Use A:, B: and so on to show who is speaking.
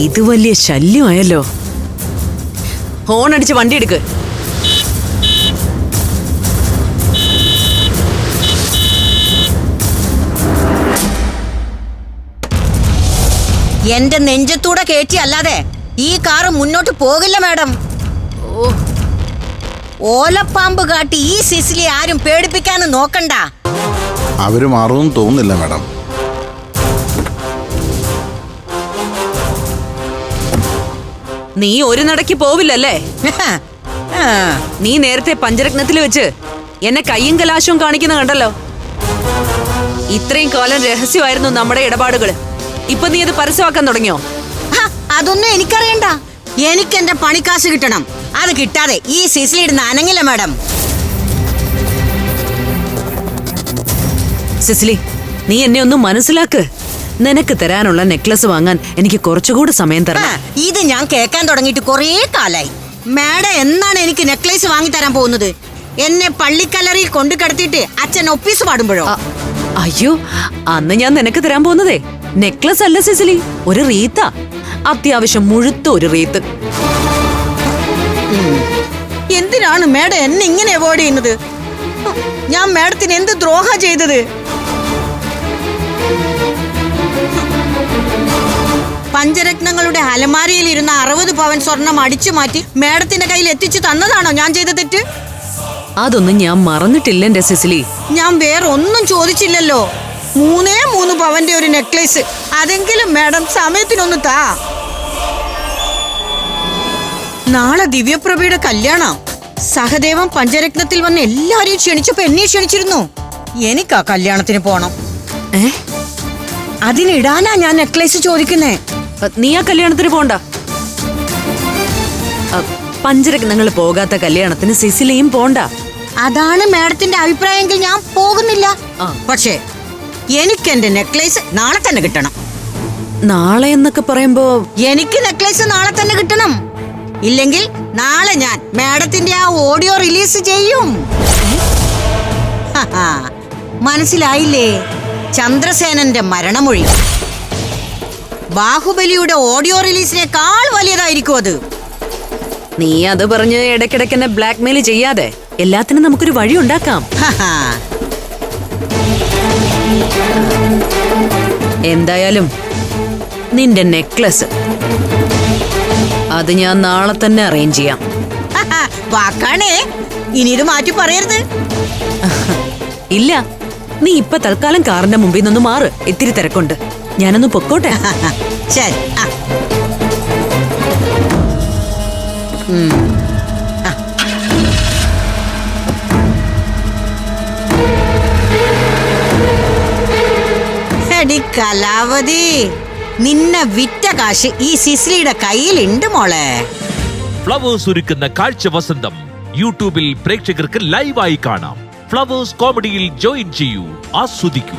A: ഇത് വലിയ ശല്യമായല്ലോ. ഹോൺ അടിച്ച് വണ്ടി എടുക്ക്.
B: എന്റെ നെഞ്ചത്തൂടെ കേറ്റി അല്ലാതെ ഈ കാറ് മുന്നോട്ട് പോകില്ല മാഡം.
A: ഓ.
B: ഓലപ്പാമ്പ് കാട്ടി ഈ സിസിലി ആരും പേടിപ്പിക്കാന്ന് നോക്കണ്ട.
C: അവർ മാറുമെന്ന് തോന്നുന്നില്ല മാഡം.
A: നീ ഒരു നടക്ക് പോവില്ലല്ലേ? നീ നേരത്തെ പഞ്ചരത്നത്തിൽ വെച്ച് എന്നെ കയ്യും കലാശവും കാണിക്കുന്ന കണ്ടല്ലോ? ഇത്രയും കാലം രഹസ്യമായിരുന്നു നമ്മുടെ ഇടപാടുകൾ ഇപ്പൊ നീ അത് പരസ്യമാക്കാൻ തുടങ്ങിയോ?
B: അതൊന്നും എനിക്കറിയണ്ട. എനിക്ക് എന്റെ പണിക്കാശ് കിട്ടണം. അത് കിട്ടാതെ ഈ സിസിലി ഇടുന്ന അനങ്ങില്ല മാഡം.
A: സിസിലി നീ എന്നെ ഒന്ന് മനസ്സിലാക്ക്. നിനക്ക് തരാനുള്ള നെക്ലസ് വാങ്ങാൻ എനിക്ക് കുറച്ചുകൂടി സമയം തരണം.
B: ഇത് ഞാൻ കേൾക്കാൻ തുടങ്ങിയിട്ട് കുറേ കാലായി. മാഡം എന്നാണ് എനിക്ക് നെക്ലേസ് വാങ്ങി തരാൻ പോകുന്നത്? എന്നെ പള്ളിക്കല്ലറിയിൽ കൊണ്ടു കിടത്തിയിട്ട് അച്ഛൻ ഒപ്പീസ് പാടുമ്പോഴോ?
A: അയ്യോ അന്ന് ഞാൻ നിനക്ക് തരാൻ പോകുന്നതേ. നെക്ലസ് അല്ല സിസിലി ഒരു റീത്താ. അത്യാവശ്യം മുഴുത്ത ഒരു റീത്ത്.
B: എന്തിനാണ് മാഡം എന്നെ ഇങ്ങനെ അവോയ്ഡ് ചെയ്യുന്നത്? ഞാൻ മാഡത്തിന് എന്ത് ദ്രോഹ ചെയ്തത്? പഞ്ചരത്നങ്ങളുടെ അലമാരയിൽ ഇരുന്ന അറുപത് പവൻ സ്വർണം അടിച്ചു മാറ്റി മേഡത്തിന്റെ കയ്യിൽ എത്തിച്ചു തന്നതാണോ ഞാൻ ചെയ്ത തെറ്റ്?
A: അതൊന്നും ഞാൻ മറന്നിട്ടില്ല എന്റെ സിസിലി.
B: ഞാൻ വേറെ ഒന്നും ചോദിച്ചില്ലല്ലോ. മൂന്നേ മൂന്ന് പവന്റെ ഒരു നെക്ലേസ്. അതെങ്കിലും മാഡം സമയത്തിനൊന്ന് താ. നാളെ ദിവ്യപ്രഭയുടെ കല്യാണം. സഹദേവൻ പഞ്ചരത്നത്തിൽ വന്ന് എല്ലാരെയും ക്ഷണിച്ചപ്പോ എന്നെ ക്ഷണിച്ചിരുന്നു. എനിക്കാ കല്യാണത്തിന് പോണം.
A: ഏ?
B: അതിനിടാനാ ഞാൻ നെക്ലേസ് ചോദിക്കുന്നേ.
A: നീ ആ കല്യാണത്തിന് പോണ്ട. പഞ്ചരത്നങ്ങൾ പോകാത്ത കല്യാണത്തിന് സിസിലിയും പോണ്ട.
B: അതാണ് മാഡത്തിന്റെ അഭിപ്രായമെങ്കിൽ ഞാൻ പോകുന്നില്ല. പക്ഷേ എനിക്ക് എന്റെ നെക്ലേസ് നാളെ തന്നെ കിട്ടണം.
A: നാളെ എന്നൊക്കെ പറയുമ്പോ
B: എനിക്ക് നെക്ലേസ് നാളെ തന്നെ കിട്ടണം. ഇല്ലെങ്കിൽ നാളെ ഞാൻ മാഡത്തിന്റെ ആ ഓഡിയോ റിലീസ് ചെയ്യും. മനസ്സിലായില്ലേ? ചന്ദ്രസേനന്റെ മരണമൊഴി. ബാഹുബലിയുടെ ഓഡിയോ റിലീസിനേക്കാൾ വലിയതായിരിക്കും അത്.
A: നീ അത് പറഞ്ഞ് ഇടയ്ക്കിടയ്ക്ക് എന്നെ ബ്ലാക്ക്മെയിൽ ചെയ്യാതെ എല്ലാത്തിനും നമുക്കൊരു വഴി ഉണ്ടാക്കാം. എന്തായാലും നിന്റെ നെക്ലസ് അത് ഞാൻ നാളെ തന്നെ അറേഞ്ച് ചെയ്യാം.
B: വാക്കാണേ. ഇനി ഇത് മാറ്റി പറയരുത്.
A: ഇല്ല. നീ ഇപ്പൊ തൽക്കാലം കാറിന്റെ മുമ്പിൽ നിന്ന് മാറ്. ഇത്തിരി തിരക്കുണ്ട്. ഞാനൊന്ന് പൊക്കോട്ടെ?
B: ശരി. കലാവതി നിന്നെ വിറ്റ കാശ് ഈ സിസിലിയുടെ കയ്യിലുണ്ട് മോളെ.
D: ഫ്ലവേഴ്സ് ഒരുക്കുന്ന കാഴ്ച വസന്തം യൂട്യൂബിൽ പ്രേക്ഷകർക്ക് ലൈവായി കാണാം. ഫ്ലവേഴ്സ് കോമഡിയിൽ ജോയിൻ ചെയ്യൂ ആസ്വദിക്കൂ.